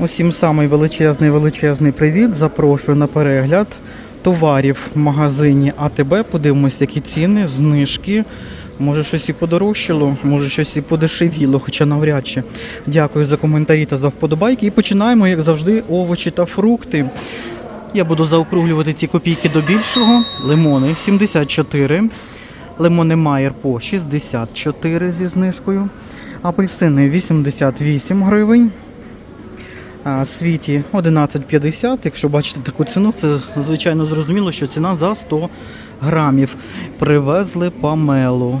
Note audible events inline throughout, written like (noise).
Усім самий величезний величезний привіт. Запрошую на перегляд товарів в магазині АТБ. Подивимось, які ціни, знижки. Може щось і подорожчало, може щось і подешевіло, хоча навряд чи. Дякую за коментарі та за вподобайки. І починаємо, як завжди, овочі та фрукти. Я буду заокруглювати ці копійки до більшого. Лимони 74. Лимони Майер по 64 зі знижкою. Апельсини 88 гривень. Світі 11,50. Якщо бачите таку ціну, це звичайно зрозуміло, що ціна за 100 грамів. Привезли памелу.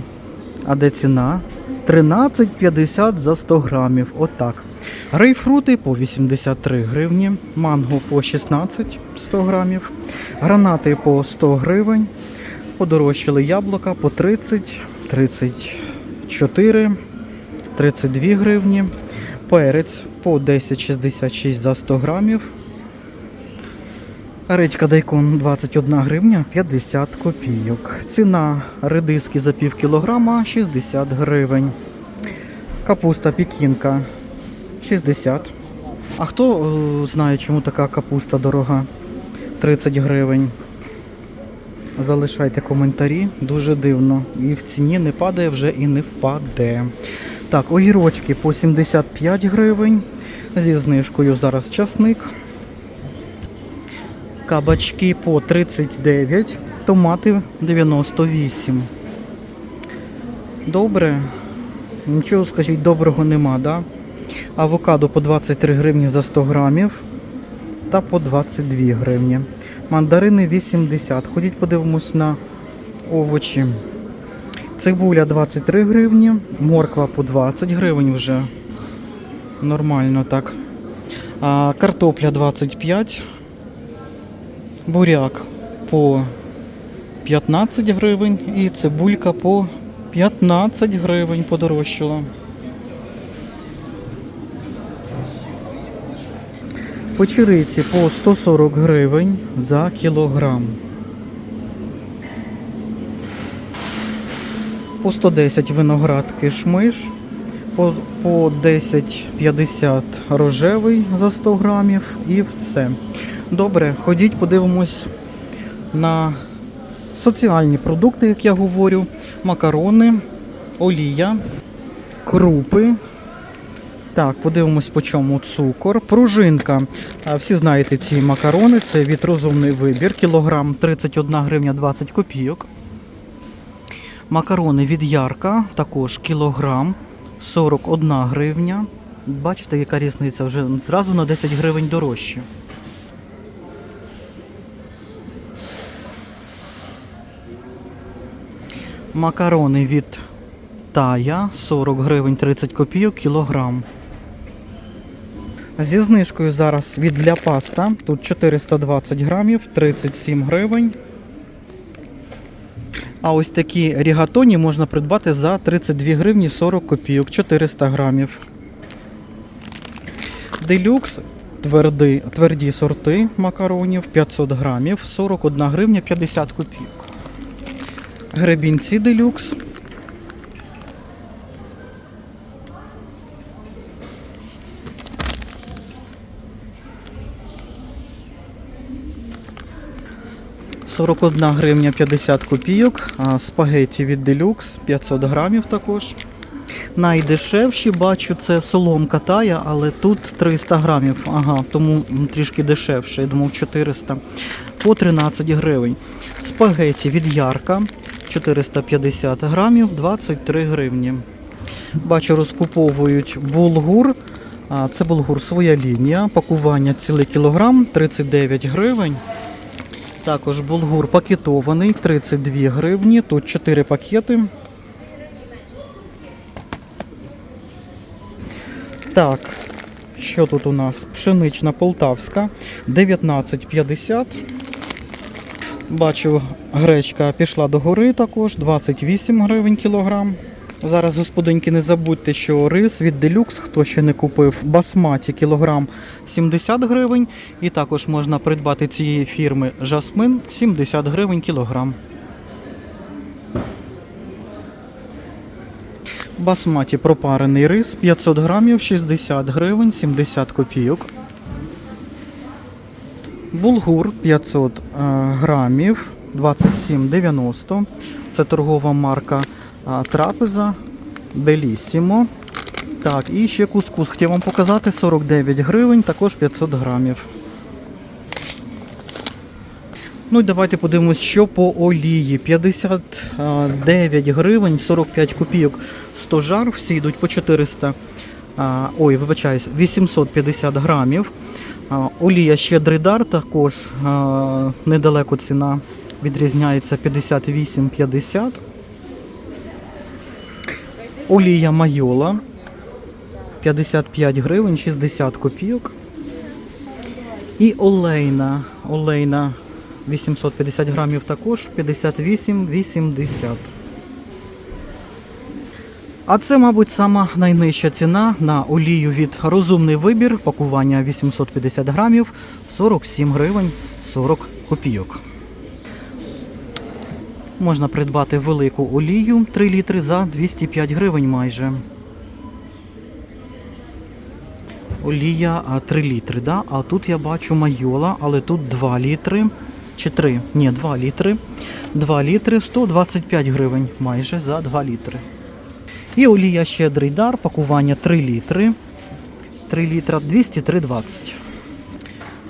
А де ціна? 13,50 за 100 грамів. Отак. Грейпфрути по 83 гривні, манго по 16 100 грамів, гранати по 100 гривень, подорожчали яблука по 30, 34, 32 гривні, перець по 10,66 за 100 грамів. Редька дайкон 21 гривня 50 копійок. Ціна редиски за пів кілограма 60 гривень. Капуста пікінка 60. А хто е, знає, чому така капуста дорога? 30 гривень. Залишайте коментарі, дуже дивно. І в ціні не падає вже і не впаде. Так, огірочки по 75 гривень. Зі знижкою зараз часник. Кабачки по 39, томати 98. Добре. Нічого, скажіть, доброго нема, да? Авокадо по 23 гривні за 100 грамів та по 22 гривні. Мандарини 80. Ходіть подивимось на овочі. Цибуля 23 гривні, морква по 20 гривень вже. Нормально так. А, картопля 25. Буряк по 15 гривень і цибулька по 15 гривень подорожчала. Печериці по 140 гривень за кілограм. По 110 виноград кишмиш, по, по 10,50 рожевий за 100 грамів і все. Добре, ходіть, подивимось на соціальні продукти, як я говорю, макарони, олія, крупи. Так, подивимось по чому цукор. Пружинка. Всі знаєте ці макарони, це від розумний вибір. Кілограм 31 гривня 20 копійок. Макарони від Ярка, також кілограм 41 гривня. Бачите, яка різниця вже зразу на 10 гривень дорожче. Макарони від Тая 40 гривень 30 копійок кілограм. Зі знижкою зараз від для паста. Тут 420 грамів, 37 гривень. А ось такі рігатоні можна придбати за 32 гривні 40 копійок, 400 грамів. Делюкс тверді, тверді сорти макаронів 500 грамів, 41 гривня 50 копійок. Гребінці делюкс. Сорок одна гривня 50 копійок, спагеті від Делюкс 500 грамів також. Найдешевші бачу це соломка тая, але тут 300 грамів. Ага, тому трішки дешевше. Я думав 400 по 13 гривень. Спагеті від Ярка 450 грамів, 23 гривні. Бачу, розкуповують булгур. Це булгур своя лінія. Пакування цілий кілограм 39 гривень. Також булгур пакетований 32 гривні. Тут 4 пакети. Так, що тут у нас? Пшенична полтавська 19,50. Бачу, гречка пішла до гори також, 28 гривень кілограм. Зараз, господинки, не забудьте, що рис від Deluxe, хто ще не купив, басматі кілограм 70 гривень. І також можна придбати цієї фірми Жасмин 70 гривень кілограм. Басматі пропарений рис 500 грамів 60 гривень 70 копійок. Булгур 500 е, грамів 27,90. Це торгова марка Трапеза Белісімо. Так, і ще кускус хотів вам показати 49 гривень, також 500 грамів. Ну і давайте подивимось, що по олії. 59 гривень, 45 копійок 100 жар, всі йдуть по 400. Ой, вибачаюсь, 850 грамів. Олія щедрий дар, також недалеко ціна відрізняється 58,50. Олія майола 55 гривень, 60 копійок. І олейна. Олейна 850 грамів також 58,80. А це, мабуть, сама найнижча ціна на олію від розумний вибір. Пакування 850 грамів 47 гривень 40 копійок. Можна придбати велику олію 3 літри за 205 гривень майже. Олія 3 літри, да? а тут я бачу майола, але тут 2 літри. Чи 3? Ні, 2 літри. 2 літри 125 гривень майже за 2 літри. І олія щедрий дар, пакування 3 літри. 3 літра 203,20.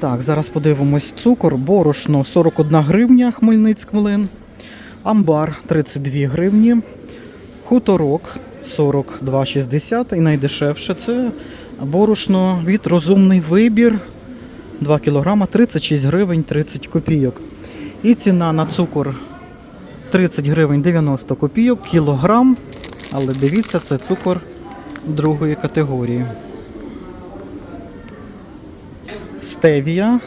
Так, зараз подивимось цукор, борошно 41 гривня, Хмельницьк млин. Амбар 32 гривні. Хуторок 42,60 і найдешевше це борошно від розумний вибір 2 кг 36 гривень 30 копійок. І ціна на цукор 30 гривень 90 копійок кілограм. Але дивіться, це цукор другої категорії. Стевія.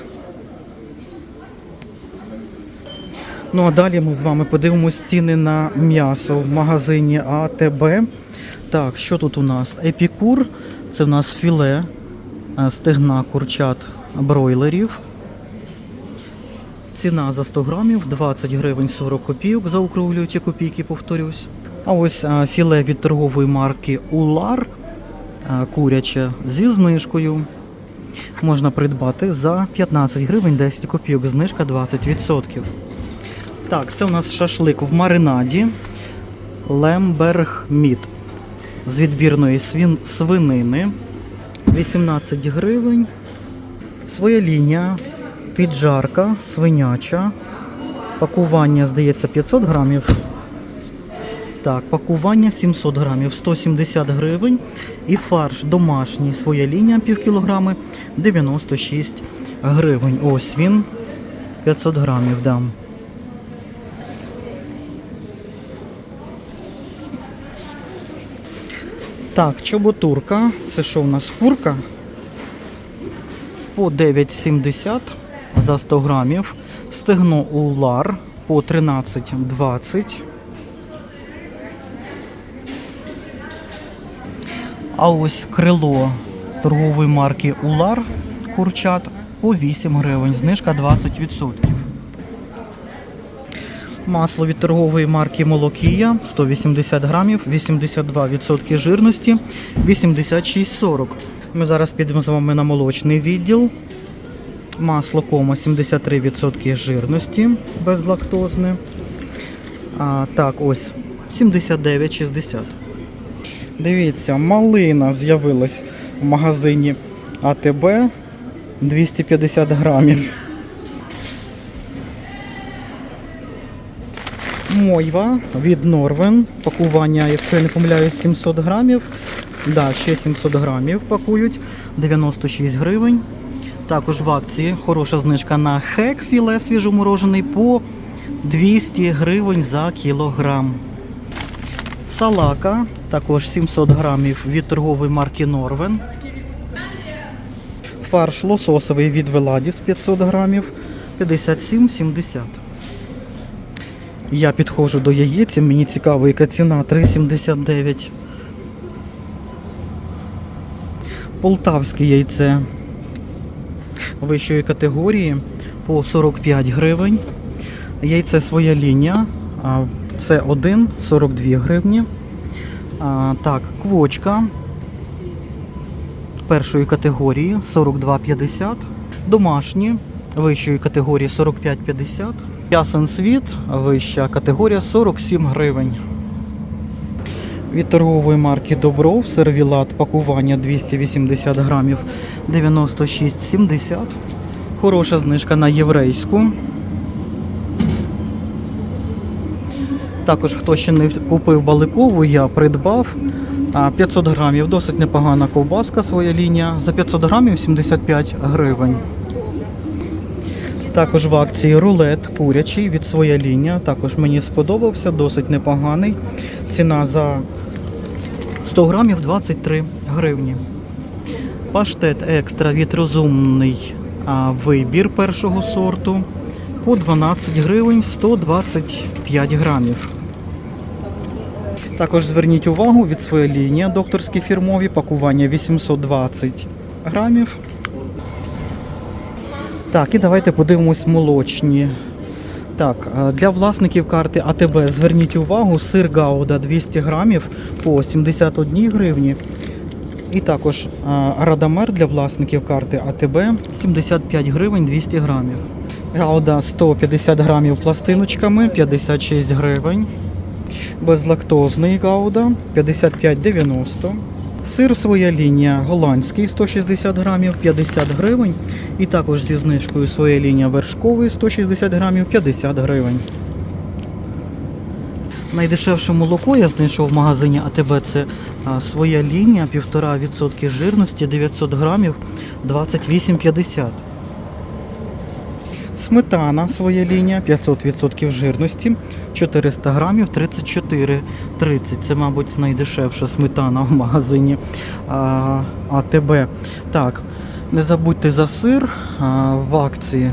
Ну а далі ми з вами подивимось ціни на м'ясо в магазині АТБ. Так, що тут у нас? Епікур. Це у нас філе е, стегна курчат бройлерів. Ціна за 100 грамів 20 гривень 40 копійок, заокруглюю ті копійки, повторюсь. А ось філе від торгової марки Улар куряче зі знижкою. Можна придбати за 15 гривень 10 копійок, знижка 20%. Так, це у нас шашлик в маринаді Лемберг Міт з відбірної свін... свинини 18 гривень. Своя лінія, піджарка, свиняча. Пакування, здається, 500 грамів. Так, пакування 700 грамів, 170 гривень. І фарш домашній, своя лінія пів кілограми, 96 гривень. Ось він, 500 грамів дам. Так, чоботурка. Це що у нас курка? По 9,70 за 100 грамів. Стегно улар по 13,20. А ось крило торгової марки Улар курчат по 8 гривень. Знижка 20%. Масло від торгової марки Молокія 180 грамів, 82% жирності, 86,40. Ми зараз підемо з вами на молочний відділ. Масло кома 73% жирності безлактозне. А, так, ось 79,60. Дивіться, малина з'явилась в магазині АТБ 250 грамів. Мойва від Норвен. Пакування, якщо я не помиляюсь, 700 грамів. Да, ще 700 грамів пакують. 96 гривень. Також в акції хороша знижка на хек філе свіжоморожений по 200 гривень за кілограм. Салака також 700 грамів від торгової марки Норвен. Фарш лососовий від Веладіс 500 грамів 57,70. Я підходжу до яєць, мені цікаво, яка ціна 3,79. Полтавське яйце вищої категорії по 45 гривень. Яйце своя лінія. Це 1, 42 гривні. Так, квочка першої категорії 42,50. Домашні вищої категорії 45,50. Ясен світ, вища категорія 47 гривень. Від торгової марки Добров сервілат пакування 280 грамів 96,70. Хороша знижка на єврейську. Також, хто ще не купив баликову, я придбав 500 грамів. Досить непогана ковбаска своя лінія. За 500 грамів 75 гривень. Також в акції рулет курячий від своя лінія. Також мені сподобався, досить непоганий. Ціна за 100 грамів 23 гривні. Паштет екстра від розумний вибір першого сорту по 12 гривень 125 грамів. Також зверніть увагу від своєї лінії докторські фірмові пакування 820 грамів. Так, і давайте подивимось молочні. Так, для власників карти АТБ зверніть увагу, сир Гауда 200 грамів по 71 гривні. І також Радамер для власників карти АТБ 75 гривень 200 грамів. Гауда 150 грамів пластиночками 56 гривень. Безлактозний Гауда 55,90. Сир своя лінія голландський 160 грамів 50 гривень. І також зі знижкою своя лінія вершковий 160 грамів 50 гривень. Найдешевше молоко я знайшов в магазині АТБ. Це своя лінія 1,5% жирності 900 грамів 28,50. Сметана своя лінія 500% жирності 400 грамів 34,30. Це, мабуть, найдешевша сметана в магазині а, АТБ. Так, не забудьте за сир а, в акції.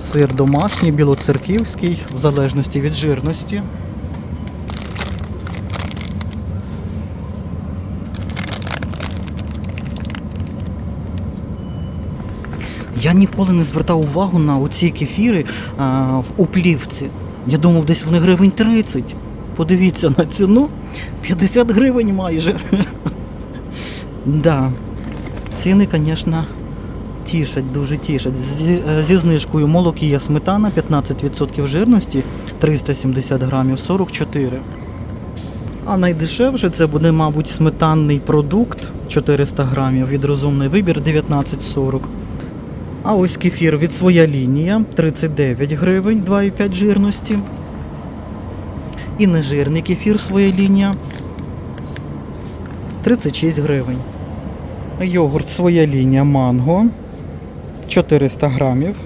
Сир домашній, білоцерківський, в залежності від жирності. Я ніколи не звертав увагу на оці кефіри а, в уплівці. Я думав, десь вони гривень 30. Подивіться на ціну. 50 гривень майже. (laughs) да. Ціни, звісно, тішать, дуже тішать. Зі, е, зі знижкою молокія сметана 15% жирності 370 грамів 44. А найдешевше це буде, мабуть, сметанний продукт 400 грамів від розумний вибір 19,40. А ось кефір від своя лінія 39 гривень 2,5 жирності. І нежирний кефір своя лінія 36 гривень. Йогурт своя лінія манго 400 грамів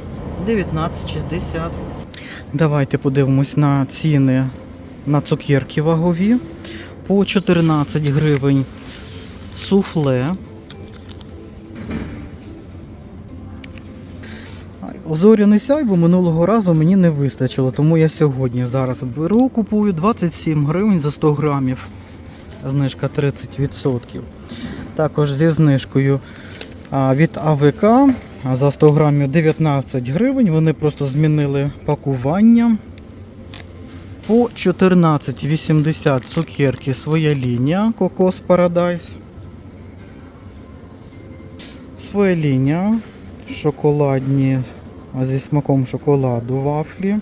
19,60. Давайте подивимось на ціни на цукерки вагові. По 14 гривень суфле. Зоряний сяйво минулого разу мені не вистачило, тому я сьогодні зараз беру, купую 27 гривень за 100 грамів. Знижка 30%. Також зі знижкою від АВК за 100 грамів 19 гривень. Вони просто змінили пакування. По 14,80 цукерки своя лінія Кокос Paradise. Своя лінія шоколадні зі смаком шоколаду вафлі.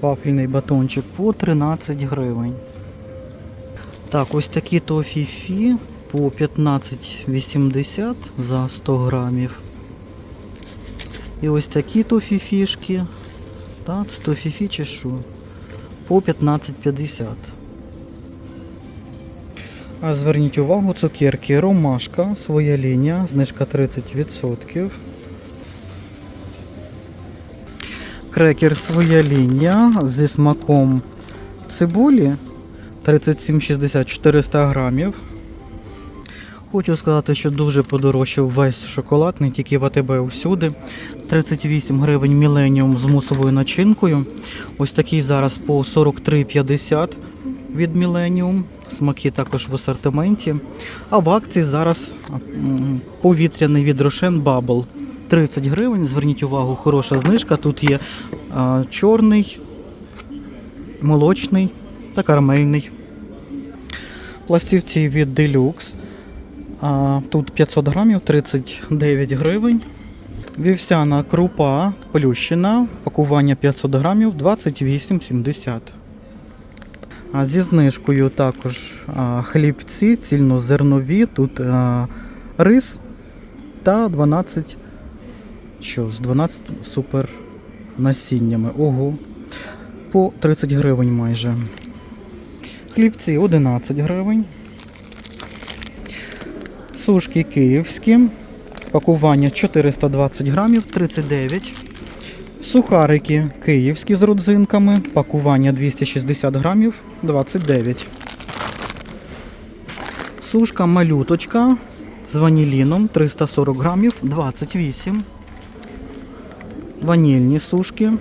Вафельний батончик по 13 гривень. Так, ось такі тофіфі по 15,80 за 100 грамів. І ось такі тофіфішки. Так, це тофіфі чи що? По 15,50. А зверніть увагу, цукерки Ромашка, своя лінія, знижка 30%. Крекер своя лінія зі смаком цибулі 37,60 400 грамів. Хочу сказати, що дуже подорожчав весь шоколад, не тільки в АТБ усюди. 38 гривень Міленіум з мусовою начинкою. Ось такий зараз по 43,50 від Міленіум. Смаки також в асортименті. А в акції зараз повітряний від Рошен Bubble. 30 гривень. Зверніть увагу, хороша знижка. Тут є а, чорний, молочний та карамельний. Пластівці від Deluxe. А, тут 500 грамів, 39 гривень. Вівсяна крупа плющена, пакування 500 грамів 28,70. А зі знижкою також а, хлібці цільнозернові, тут а, рис та 12, що, з 12 супер насіннями. Ого, по 30 гривень майже. Хлібці 11 гривень. Сушки київські. Пакування 420 грамів 39. Сухарики київські з родзинками. Пакування 260 грамів 29. Сушка малюточка з ваніліном 340 грамів 28. Ванільні сушки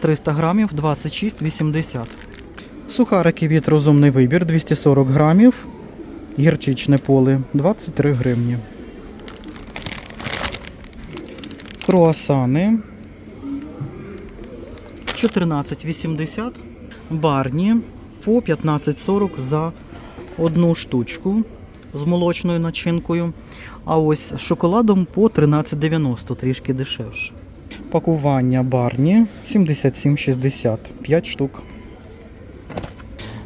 300 грамів 26,80. Сухарики від розумний вибір 240 грамів. Гірчичне поле 23 гривні. Круасани 14,80. Барні по 15,40 за одну штучку з молочною начинкою. А ось з шоколадом по 13,90, трішки дешевше. Пакування барні 77,60, 5 штук.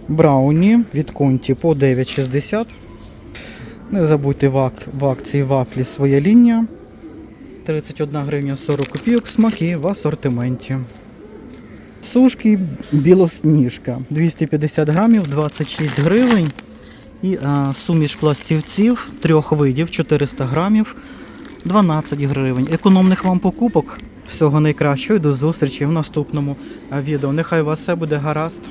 Брауні від конті по 9,60. Не забудьте в, ак- в акції вафлі своя лінія. 31 гривня 40 копійок, смаки в асортименті. Сушки білосніжка 250 грамів, 26 гривень. І а, суміш пластівців трьох видів 400 грамів, 12 гривень. Економних вам покупок. Всього найкращого і до зустрічі в наступному відео. Нехай у вас все буде гаразд.